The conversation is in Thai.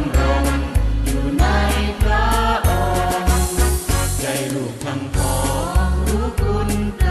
ำรงอยู่ในพระองใจลูกทั้งของรู้คุณพ